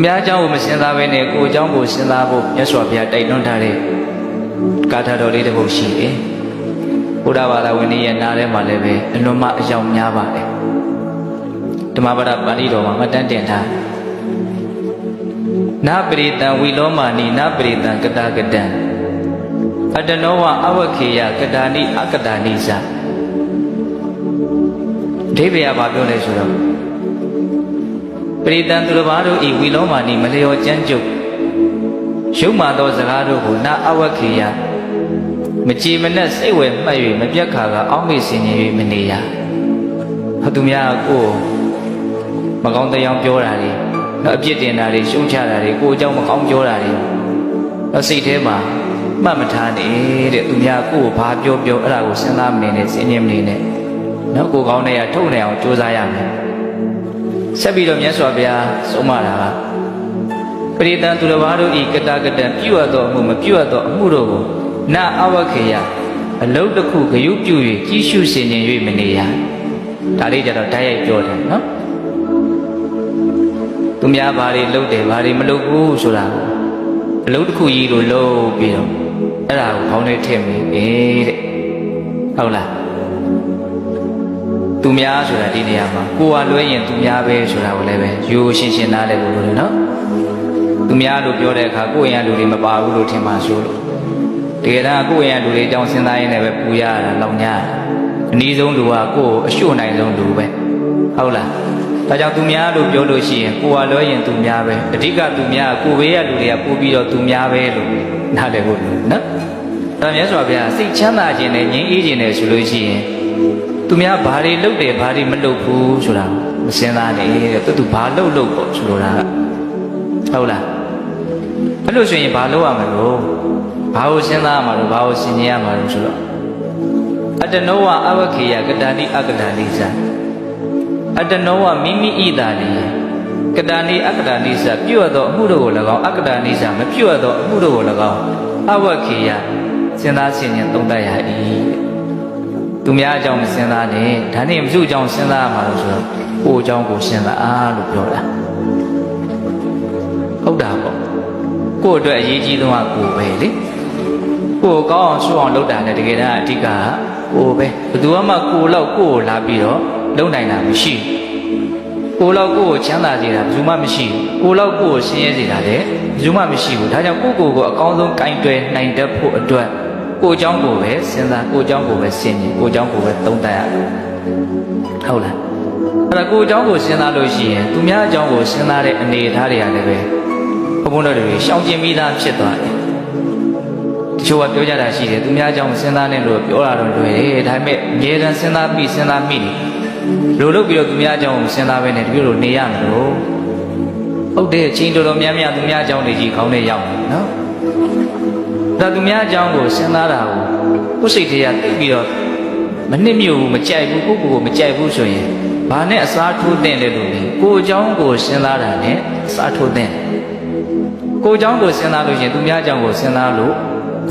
အများအကြောင်းကိုမစဉ်းစားဘဲနဲ့ကိုယ်အကြောင်းကိုစဉ်းစားဖို့မြတ်စွာဘုရားတိုက်တွန်းထားတဲ့ကာထာတော်လေးတစ်ပုဒ်ရှိတယ်။ဘုရားဘာသာဝင်တွေရဲ့နားထဲမှာလည်းပဲအလွန်မှအယောင်များပါတယ်။ဓမ္မပဒပါဠိတော်မှာမတ်တန်းတင်ထားနာပရိတံဝီလောမာနိနာပရိတံကတာကတံအတနောဝအဝခေယကတာနိအကတာနိသဒိဗေယဘာပြောလဲဆိုတော့ ပရိတန်သူတစ်ပါးတို့ဤဝီလုံးမာနိမလျော်ကြမ်းကြုတ်ရုပ်မာသောစကားတို့ကိုနာအဝခေယမကြည်မနဲ့စိတ်ဝယ်မှတ်၍မပြတ်ခါကအောက်မေ့စင်ကြ၍မနေရဟသူများကကိုယ်မကောင်းတရားပြောတာတွေတော့အပြစ်တင်တာတွေရှုံးချတာတွေကိုယ်အကြောင်းမကောင်းပြောတာတွေတော့စိတ်ထဲမှာမှတ်မထားနေတဲ့သူများကိုယ်ကိုဘာပြောပြောအဲ့ဒါကိုစဉ်းစားမနေနဲ့စဉ်းကျင်မနေနဲ့နော်ကိုယ်ကောင်းတဲ့ရထုတ်နေအောင်ကြိုးစားရမယ် ဆက်ပြီးတော့မြတ်စွာဘုရားဆုံးမတာကပရိသန်သူတစ်ပါးတို့ဤကတကတံပြုတ်သောအမှုမပြုတ်သောအမှုတို့ကိုနာအဝခေယအလုတ်တစ်ခုဂယုပြု၍ကြီးရှုစင်ញင်၍မနေရဒါလေးကြတော့ဓာတ်ရိုက်ပြောတယ်နော်သူများဘာတွေလုပ်တယ်ဘာတွေမလုပ်ဘူးဆိုတာကိုအလုတ်တစ်ခုကြီးလိုလုပ်ပြီးတော့အဲ့ဒါကိုခေါင်းထဲထည့်မိတယ်တဲ့ဟုတ်လား သူများဆိုတာဒီနေရာမှာကိုယ်ကလွဲရင်သူများပဲဆိုတာကိုလည်းပဲရိုးရှင်းရှင်းနားလည်ဖို့လိုတယ်နော်သူများလို့ပြောတဲ့အခါကိုယ့်ရဲ့လူတွေမပါဘူးလို့ထင်ပါဆိုလို့တကယ်တမ်းကိုယ့်ရဲ့လူတွေအကြောင်းစဉ်းစားရင်းနဲ့ပဲပူရတာလောင်ညာတာအနည်းဆုံးလူကကိုယ့်ကိုအရှို့နိုင်ဆုံးလူပဲဟုတ်လားဒါကြောင့်သူများလို့ပြောလို့ရှိရင်ကိုယ်ကလွဲရင်သူများပဲအဓိကသူများကကိုယ်ဘေးရလူတွေကပို့ပြီးတော့သူများပဲလို့နားလည်ဖို့လိုနော်ဒါမြတ်စွာဘုရားစိတ်ချမ်းသာခြင်းနဲ့ငြိမ်းအေးခြင်းနဲ့ဆိုလို့ရှိရင် သူများဘာတွေလုပ်တယ်ဘာတွေမလုပ်ဘူးဆိုတာမစင်စားနဲ့တဲ့သူသူဘာလုပ်လုပ်ပေါ့ဆိုလိုတာကဟုတ်လားအဲ့လိုဆိုရင်ဘာလုပ်ရမလို့ဘာကိုစဉ်းစားရမှာလို့ဘာကိုစဉ်းကျင်ရမှာလို့ဆိုတော့အတနောဝအဝခေယကတာတိအကတာနိသအတနောဝမိမိဣတာနိကတာနိအကတာနိသပြုတ်သောအမှုတို့ကို၎င်းအကတာနိသမပြုတ်သောအမှုတို့ကို၎င်းအဝခေယစဉ်းစားဆင်ခြင်သုံးသပ်ရ၏တဲ့ သူများအကြောင်းမစဉ်းစားနဲ့ဒါနဲ့မစုအကြောင်းစဉ်းစားရမှာလို့ဆိုတော့ကိုယ်အကြောင်းကိုစဉ်းစားအားလို့ပြောတာဟုတ်တာပေါ့ကိုယ့်အတွက်အရေးကြီးဆုံးကကိုယ်ပဲလေကိုယ်ကောင်းအောင်ရှုအောင်လုပ်တာလည်းတကယ်တမ်းအဓိကကကိုယ်ပဲဘယ်သူမှကိုယ်လောက်ကိုယ်ကိုလာပြီးတော့လုပ်နိုင်တာမရှိဘူးကိုယ်လောက်ကိုယ်ကိုချမ်းသာစေတာဘယ်သူမှမရှိဘူးကိုယ်လောက်ကိုယ်ကိုဆင်းရဲစေတာလည်းဘယ်သူမှမရှိဘူးဒါကြောင့်ကိုယ့်ကိုယ်ကိုအကောင်းဆုံးကင်တွယ်နိုင်တတ်ဖို့အတွက် ကိုเจ้าကိုပဲစဉ်းစားကိုเจ้าကိုပဲစဉ်းကြည့်ကိုเจ้าကိုပဲသုံးသပ်ရဟုတ်လားအဲ့ဒါကိုเจ้าကိုစဉ်းစားလို့ရှိရင်သူများအကြောင်းကိုစဉ်းစားတဲ့အနေအထားတွေကလည်းပဲဘုံဘုံတော်တွေရှောင်ကျင်ပြီးသားဖြစ်သွားတယ်တချို့ကပြောကြတာရှိတယ်သူများအကြောင်းကိုစဉ်းစားနေလို့ပြောတာတော့လွယ်တယ်ဒါပေမဲ့အမြဲတမ်းစဉ်းစားပြီးစဉ်းစားမိတယ်လို့လုပ်ပြီးတော့သူများအကြောင်းကိုစဉ်းစားပဲနဲ့တပြည့်လို့နေရမလို့ဟုတ်တယ်အချိန်တော်တော်များများသူများအကြောင်းတွေကြီးခေါင်းထဲရောက်နေနော် ဒါသူများအကြောင်းကိုစဉ်းစားတာကိုကိုယ်စိတ်ထဲကသိပြီးတော့မနှိမ့်ညို့ဘူးမကြိုက်ဘူးကိုယ့်ကိုယ်ကိုမကြိုက်ဘူးဆိုရင်ဘာနဲ့အစားထိုးတဲ့လဲလို့ကိုယ်အကြောင်းကိုစဉ်းစားတာ ਨੇ အစားထိုးတဲ့ကိုယ်အကြောင်းကိုစဉ်းစားလို့ရှင်သူများအကြောင်းကိုစဉ်းစားလို့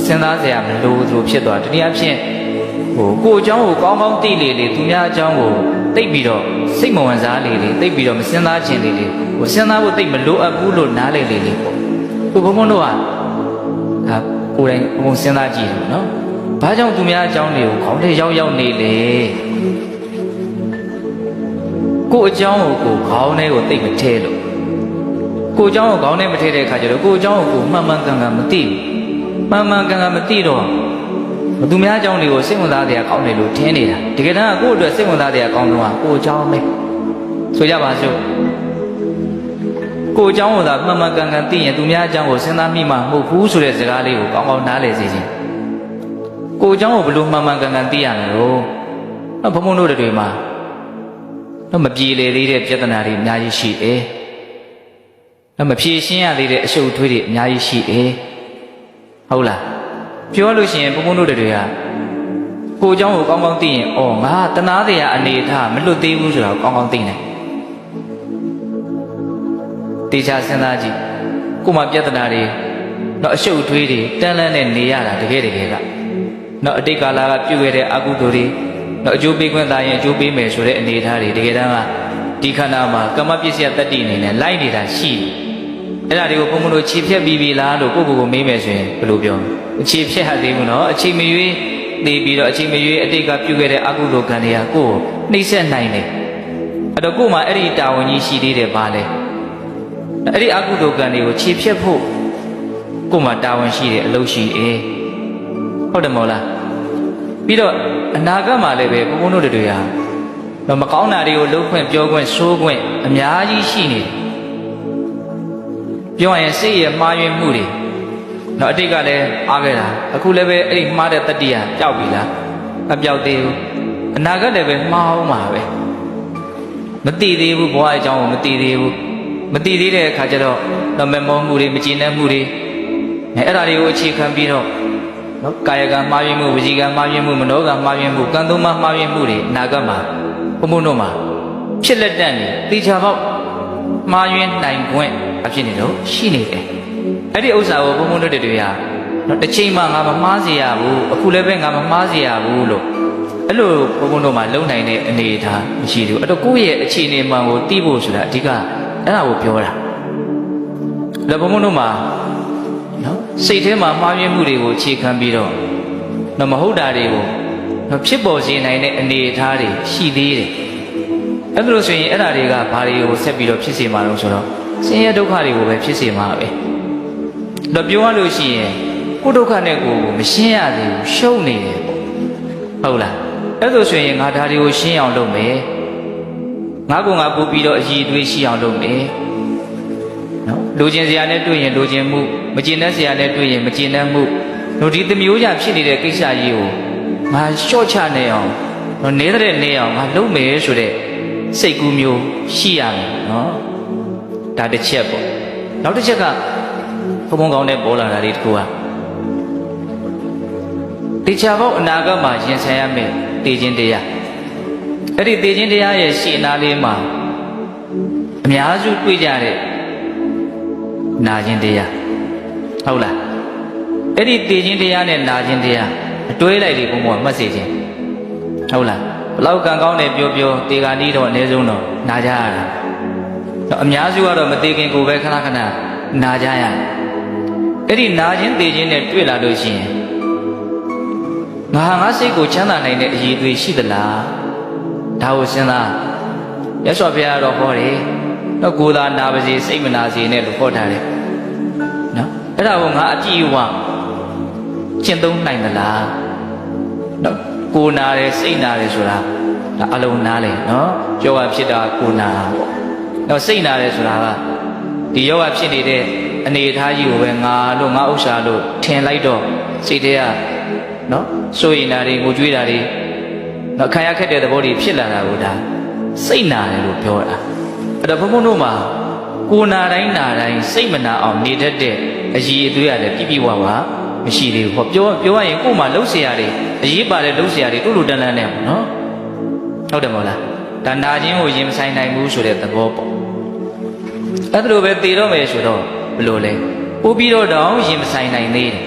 စဉ်းစားစရာမလိုသလိုဖြစ်သွားတနည်းအားဖြင့်ဟိုကိုယ်အကြောင်းကိုကောင်းကောင်းသိလေလေသူများအကြောင်းကိုသိပြီးတော့စိတ်မဝင်စားလေလေသိပြီးတော့မစဉ်းစားခြင်းလေလေဟိုစဉ်းစားဖို့သိမလိုအပ်ဘူးလို့နားလေလေလေပေါ့ကိုဘုံဘုံတို့က ကိုယ်တိုင်ဘုံစဉ်းစားကြည့်တယ်နော်။ဘာကြောင့်သူများအကြောင်းတွေကိုခေါင်းထဲရောက်ရောက်နေလဲ။ကိုယ်အကြောင်းကိုကိုယ်ခေါင်းထဲကိုသိပ်မထဲလို့ကိုယ်အကြောင်းကိုခေါင်းထဲမထဲတဲ့အခါကျတော့ကိုယ်အကြောင်းကိုကိုယ်မှန်မှန်ကန်ကန်မသိဘူး။မှန်မှန်ကန်ကန်မသိတော့သူများအကြောင်းတွေကိုစိတ်ဝင်စားတဲ့အကောင်းတွေလို့ထင်နေတာ။တကယ်တမ်းကကိုယ့်အတွက်စိတ်ဝင်စားတဲ့အကောင်းဆုံးကကိုယ်အကြောင်းပဲ။ဆိုကြပါစို့။ ကိုယ်အကြောင်းကိုသာမှန်မှန်ကန်ကန်သိရင်သူများအကြောင်းကိုစဉ်းစားမိမှာမဟုတ်ဘူးဆိုတဲ့စကားလေးကိုကောင်းကောင်းနားလည်စေခြင်းကိုယ်အကြောင်းကိုဘယ်လိုမှန်မှန်ကန်ကန်သိရမလို့တော့ဘုံဘုံတို့တွေမှာတော့မပြေလေသေးတဲ့ပြဿနာတွေအများကြီးရှိတယ်တော့မဖြေရှင်းရသေးတဲ့အရှုပ်အထွေးတွေအများကြီးရှိတယ်ဟုတ်လားပြောလို့ရှိရင်ဘုံဘုံတို့တွေကကိုယ်အကြောင်းကိုကောင်းကောင်းသိရင်အော်ငါတနာတရားအနေထားမလွတ်သေးဘူးဆိုတာကိုကောင်းကောင်းသိနိုင် တေချာစဉ်းစားကြည့်ကိုမှပြဿနာတွေတော့အရှုပ်အထွေးတွေတန်းလန်းနဲ့နေရတာတကယ်တကယ်ကတော့အတိတ်ကာလကပြုခဲ့တဲ့အကုသိုလ်တွေတော့အကျိုးပေးခွင့်သားရင်အကျိုးပေးမယ်ဆိုတဲ့အနေအထားတွေတကယ်တမ်းကဒီခန္ဓာမှာကမ္မပစ္စယတတ္တိအနေနဲ့လိုက်နေတာရှိတယ်အဲ့ဒါတွေကိုဘုံဘုံတို့ခြေဖြတ်ပြီးပြီလားလို့ကိုယ့်ကိုယ်ကိုမေးမယ်ဆိုရင်ဘယ်လိုပြောမလဲခြေဖြတ်ဟသေးဘူးနော်အချိန်မရွေးနေပြီးတော့အချိန်မရွေးအတိတ်ကပြုခဲ့တဲ့အကုသိုလ်ကံတွေကကိုယ်ကိုနှိမ့်ဆက်နိုင်တယ်အဲ့တော့ကိုယ်မှာအဲ့ဒီတာဝန်ကြီးရှိသေးတယ်ပါလေ အဲ့ဒီအကုသိုလ်ကံတွေကိုခြေဖြတ်ဖို့ကိုယ်မှာတာဝန်ရှိတယ်အလုပ်ရှိတယ်ဟုတ်တယ်မဟုတ်လားပြီးတော့အနာဂတ်မှာလည်းပဲဘုံဘုံတို့တွေဟာမကောင်းတာတွေကိုလှုပ်ခွင့်ပြောခွင့်ဆိုးခွင့်အများကြီးရှိနေတယ်ပြောရရင်စိတ်ရဲ့မှားယွင်းမှုတွေတော့အတိတ်ကလည်းအားခဲ့တာအခုလည်းပဲအဲ့ဒီမှားတဲ့တတိယပျောက်ပြီလားမပျောက်သေးဘူးအနာဂတ်လည်းပဲမှားအောင်မှာပဲမသိသေးဘူးဘဝအကြောင်းကိုမသိသေးဘူး မသိသေးတဲ့အခါကျတော့တော့မမောမှုတွေမကျေနပ်မှုတွေအဲအဲ့ဒါတွေကိုအခြေခံပြီးတော့နော်ကာယကံမှားယွင်းမှုဝစီကံမှားယွင်းမှုမနောကံမှားယွင်းမှုကံသုံးပါးမှားယွင်းမှုတွေအနာဂတ်မှာဘုံဘုံတို့မှာဖြစ်လက်တတ်နေတေချာပေါက်မှားယွင်းနိုင်ခွင့်အဖြစ်နေတော့ရှိနေတယ်အဲ့ဒီဥစ္စာကိုဘုံဘုံတို့တွေကနော်တစ်ချိန်မှငါမမှားစေရဘူးအခုလည်းပဲငါမမှားစေရဘူးလို့အဲ့လိုဘုံဘုံတို့မှာလုံနိုင်တဲ့အနေအထားမရှိဘူးအဲ့တော့ကိုယ့်ရဲ့အခြေအနေမှန်ကိုသိဖို့ဆိုတာအဓိက အဲ့ဒါကိုပြောတာလည်းဘုံဘုံတို့မှာနော်စိတ်ထဲမှာမှားယွင်းမှုတွေကိုအခြေခံပြီးတော့နော်မဟုတ်တာတွေကိုနော်ဖြစ်ပေါ်စေနိုင်တဲ့အနေအထားတွေရှိသေးတယ်အဲ့ဒါလို့ဆိုရင်အဲ့ဒါတွေကဘာတွေကိုဆက်ပြီးတော့ဖြစ်စေမှာလို့ဆိုတော့ဆင်းရဲဒုက္ခတွေကိုပဲဖြစ်စေမှာပဲတော့ပြောရလို့ရှိရင်ကိုယ်ဒုက္ခနဲ့ကိုယ်ကိုမရှင်းရသေးဘူးရှုံးနေတယ်ပေါ့ဟုတ်လားအဲ့ဒါဆိုရင်ငါဒါတွေကိုရှင်းအောင်လုပ်မယ် ငါကငါပူပြီးတော့အည်အသွေးရှိအောင်လုပ်မယ်နော်လိုချင်စရာနဲ့တွေ့ရင်လိုချင်မှုမကျေနပ်စရာနဲ့တွေ့ရင်မကျေနပ်မှုတို့ဒီသမမျိုးကြဖြစ်နေတဲ့ကိစ္စကြီးကိုငါလျှော့ချနေအောင်တော့နေတဲ့နေအောင်ငါလုပ်မယ်ဆိုတဲ့စိတ်ကူးမျိုးရှိရမယ်နော်ဒါတစ်ချက်ပေါ့နောက်တစ်ချက်ကဘုံဘုံကောင်းတဲ့ပေါ်လာတာလေးတစ်ခုကတေချာပေါက်အနာဂတ်မှာရင်ဆိုင်ရမယ်တည်ခြင်းတရား အဲ့ဒီတည်ခြင်းတရားရဲ့ရှေ့အနာလေးမှာအများစုတွေ့ကြတဲ့နာခြင်းတရားဟုတ်လားအဲ့ဒီတည်ခြင်းတရားနဲ့နာခြင်းတရားအတွဲလိုက်လေဘုံဘုံကမှတ်စေခြင်းဟုတ်လားဘလောက်ကံကောင်းတယ်ပြောပြောတေဂာနီးတော့အနည်းဆုံးတော့နာကြရတာတော့အများစုကတော့မသေးခင်ကိုပဲခဏခဏနာကြရတယ်အဲ့ဒီနာခြင်းတည်ခြင်းနဲ့တွေ့လာလို့ရှိရင်ငါဟာငါစိတ်ကိုချမ်းသာနိုင်တဲ့အရေးတွေရှိသလား ဒါကိုစဉ်းစားရသော်ဘုရားကတော့ဟောတယ်တော့ကိုယ်သာနာပါစေစိတ်မနာစေနဲ့လို့ဟောထားတယ်နော်အဲ့ဒါကိုငါအကြည့်ဝကျင့်သုံးနိုင်သလားနော်ကိုယ်နာတယ်စိတ်နာတယ်ဆိုတာဒါအလုံးနားလေနော်ယောဂဖြစ်တာကိုယ်နာပေါ့နော်စိတ်နာတယ်ဆိုတာကဒီယောဂဖြစ်နေတဲ့အနေအထားကြီးကိုပဲငါလို့ငါဥစ္စာလို့ထင်လိုက်တော့စိတ်ထဲကနော်စိုးရင်တာတွေငိုကြွေးတာတွေ နော်ခံရခက်တဲ့သဘောတွေဖြစ်လာတာကိုဒါစိတ်နာတယ်လို့ပြောတာအဲ့တော့ဘုန်းဘုန်းတို့မှာကိုယ်နာတိုင်းနာတိုင်းစိတ်မနာအောင်နေတတ်တဲ့အည်အသွေးရတယ်ပြပြဝဝမရှိသေးဘူးဟောပြောပြောရရင်ကိုယ်မှာလှုပ်เสียရတယ်အရေးပါတဲ့လှုပ်เสียရတယ်တို့လိုတန်းတန်းနဲ့ပေါ့နော်ဟုတ်တယ်မဟုတ်လားဒါနာခြင်းကိုရင်မဆိုင်နိုင်ဘူးဆိုတဲ့သဘောပေါ့အဲ့ဒါလိုပဲတည်တော့မယ်ဆိုတော့ဘယ်လိုလဲပို့ပြီးတော့တောင်ရင်မဆိုင်နိုင်သေးတယ်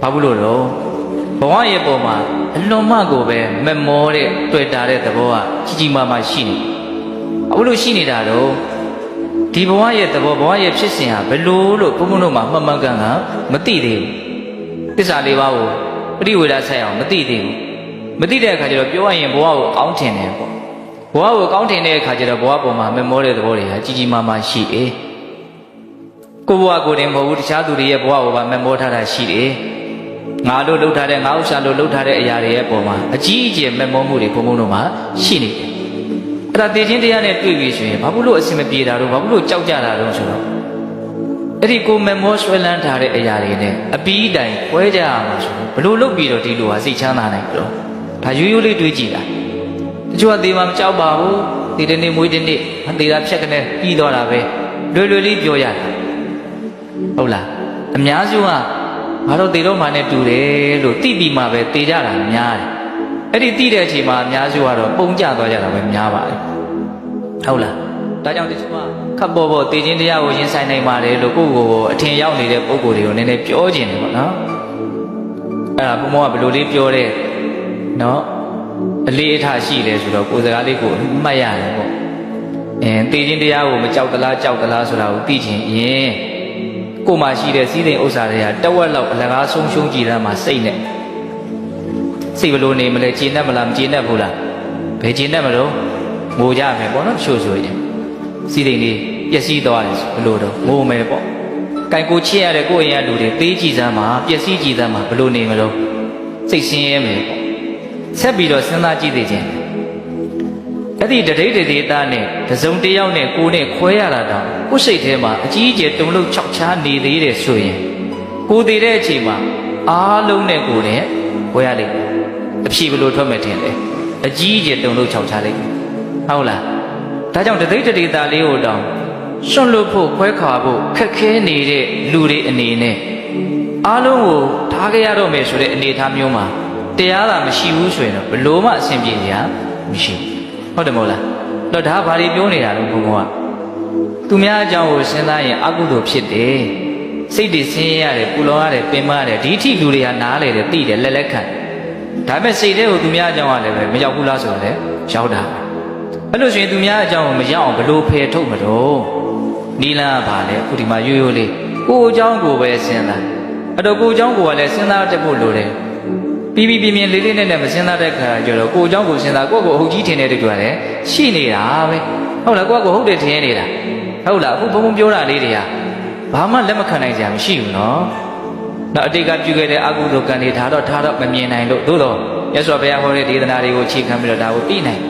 ဘာဘူးလို့တော့ဘဝရဲ့ပုံမှာ အလွန်မှကိုပဲမမောတဲ့တွေ့တာတဲ့သဘောကကြီးကြီးမားမားရှိနေအခုလို့ရှိနေတာတော့ဒီဘဝရဲ့သဘောဘဝရဲ့ဖြစ်စဉ်ဟာဘယ်လိုလို့ဘုံဘုံတို့မှာမှတ်မှန်ကန်ကမသိသေးဘူးသစ္စာလေးပါးကိုပရိဝေဒဆက်အောင်မသိသေးဘူးမသိတဲ့အခါကျတော့ပြောရရင်ဘဝကိုကောင်းထင်တယ်ပေါ့ဘဝကိုကောင်းထင်တဲ့အခါကျတော့ဘဝပေါ်မှာမမောတဲ့သဘောတွေကကြီးကြီးမားမားရှိတယ်ကိုဘဝကိုတင်မဟုတ်ဘူးတခြားသူတွေရဲ့ဘဝကိုပါမမောထားတာရှိတယ် ငါတို့လှုပ်ထားတဲ့ငါဥစ္စာတို့လှုပ်ထားတဲ့အရာတွေရဲ့ပုံမှာအကြီးအကျယ်မမောမှုတွေဘုံဘုံတို့မှာရှိနေတယ်အဲ့ဒါတည်ခြင်းတရားနဲ့တွေ့ပြီဆိုရင်ဘာဖြစ်လို့အစင်မပြေတာတော့ဘာဖြစ်လို့ကြောက်ကြတာတော့ဆိုတော့အဲ့ဒီကိုမမောဆွဲလန်းထားတဲ့အရာတွေနဲ့အပီးတိုင်ပွဲကြရမှာဆိုတော့ဘလို့လုတ်ပြီးတော့ဒီလိုဟာစိတ်ချမ်းသာနိုင်ကြတော့ဒါရိုးရိုးလေးတွေးကြည့်တာတချို့ကသေမှာမကြောက်ပါဘူးဒီတနေ့မွေးတနေ့မသေးတာဖြတ်ကနေပြီးတော့တာပဲလွယ်လွယ်လေးပြောရတာဟုတ်လားအများစုက ငါတို့သေတော့မှနဲ့တူတယ်လို့သိပြီးမှပဲသေကြတာများတယ်အဲ့ဒီသိတဲ့အချိန်မှာအများစုကတော့ပုံကြသွားကြတာပဲများပါတယ်ဟုတ်လားဒါကြောင့်တချို့ကခပ်ပေါ်ပေါ်တည်ခြင်းတရားကိုရင်ဆိုင်နိုင်ပါတယ်လို့ကိုယ့်ကိုယ်ကိုအထင်ရောက်နေတဲ့ပုံကိုယ်တွေကိုနည်းနည်းပြောခြင်းတယ်ပေါ့နော်အဲ့ဒါဘုံမောကဘယ်လိုလေးပြောတဲ့နော်အလေးအထားရှိတယ်ဆိုတော့ကိုယ်စကားလေးကိုမှတ်ရတယ်ပေါ့အင်းတေခြင်းတရားကိုမကြောက်သလားကြောက်သလားဆိုတာကိုသိချင်ရင် ကိုယ်မှာရှိတဲ့စည်းစိမ်ဥစ္စာတွေကတဝက်လောက်အလကားဆုံးရှုံးကြည်တာမှစိတ်နဲ့စိတ်ဘလို့နေမလဲကျေနပ်မလားမကျေနပ်ဘူးလားဘယ်ကျေနပ်မလို့ငိုကြမယ်ပေါ့နော်ချို့ဆိုရင်စည်းစိမ်လေးပျက်စီးသွားတယ်ဆိုဘလို့တော့ငိုမယ်ပေါ့ကံကိုချစ်ရတဲ့ကိုယ့်အိမ်ကလူတွေသေးကြည်စမ်းမှာပျက်စီးကြည်စမ်းမှာဘလို့နေမလို့စိတ်ဆင်းရဲမယ်ပေါ့ဆက်ပြီးတော့စဉ်းစားကြည့်သေးခြင်း အဲ့ဒီတတိတဒေတာနဲ့တစုံတစ်ယောက်နဲ့ကိုယ်နဲ့ခွဲရတာတောင်ကိုယ်စိတ်ထဲမှာအကြီးအကျယ်တုန်လှုပ်ခြောက်ခြားနေသေးတယ်ဆိုရင်ကိုယ်တည်တဲ့အချိန်မှာအားလုံးနဲ့ကိုယ်နဲ့ခွဲရလိမ့်မယ်အဖြေဘယ်လိုထွက်မယ်ထင်လဲအကြီးအကျယ်တုန်လှုပ်ခြောက်ခြားလိမ့်မယ်ဟုတ်လားဒါကြောင့်တတိတဒေတာလေးကိုတောင်စွန့်လွတ်ဖို့ခွဲခါဖို့ခက်ခဲနေတဲ့လူတွေအနေနဲ့အားလုံးကိုထားကြရတော့မယ်ဆိုတဲ့အနေအထားမျိုးမှာတရားသာမရှိဘူးဆိုရင်တော့ဘယ်လို့မှအဆင်ပြေစရာမရှိဘူး ဟုတ်တယ်မဟုတ်လားတော့ဒါဘာတွေပြောနေတာလဲဘုံဘုံကသူများအကြောင်းကိုစဉ်းစားရင်အကုသိုလ်ဖြစ်တယ်စိတ်တွေဆင်းရဲရတယ်ပူလောင်ရတယ်ပင်မရတယ်ဒီအထိလူတွေကနားလေတယ်သိတယ်လက်လက်ခံဒါပေမဲ့စိတ်ထဲကိုသူများအကြောင်းကလည်းပဲမရောက်ဘူးလားဆိုတော့လေရောက်တာအဲ့လို့ဆိုရင်သူများအကြောင်းကိုမရောက်အောင်ဘယ်လိုဖယ်ထုတ်မလို့နီလာကဘာလဲအခုဒီမှာရိုးရိုးလေးကိုယ်အကြောင်းကိုပဲစဉ်းစားအဲ့တော့ကိုယ်အကြောင်းကိုကလည်းစဉ်းစားတတ်ဖို့လိုတယ် ပြီးပြီးပြင်းပြင်းလေးလေးနဲ့နဲ့မစဉ်းစားတဲ့ခါကျတော့ကိုယ်အကြောင်းကိုစဉ်းစားကိုယ့်ကိုအဟုတ်ကြီးထင်တဲ့တူရတယ်ရှိနေတာပဲဟုတ်လားကိုယ့်ကိုဟုတ်တယ်ထင်နေတာဟုတ်လားအခုဘုံဘုံပြောတာလေးတွေကဘာမှလက်မခံနိုင်ကြမရှိဘူးနော်တော့အတိတ်ကပြုခဲ့တဲ့အကုသိုလ်ကံတွေဒါတော့ထားတော့မမြင်နိုင်လို့သို့တော့ရသော်ဘုရားဟောတဲ့ဒေသနာတွေကိုအခြေခံပြီးတော့ဒါကိုသိနိုင်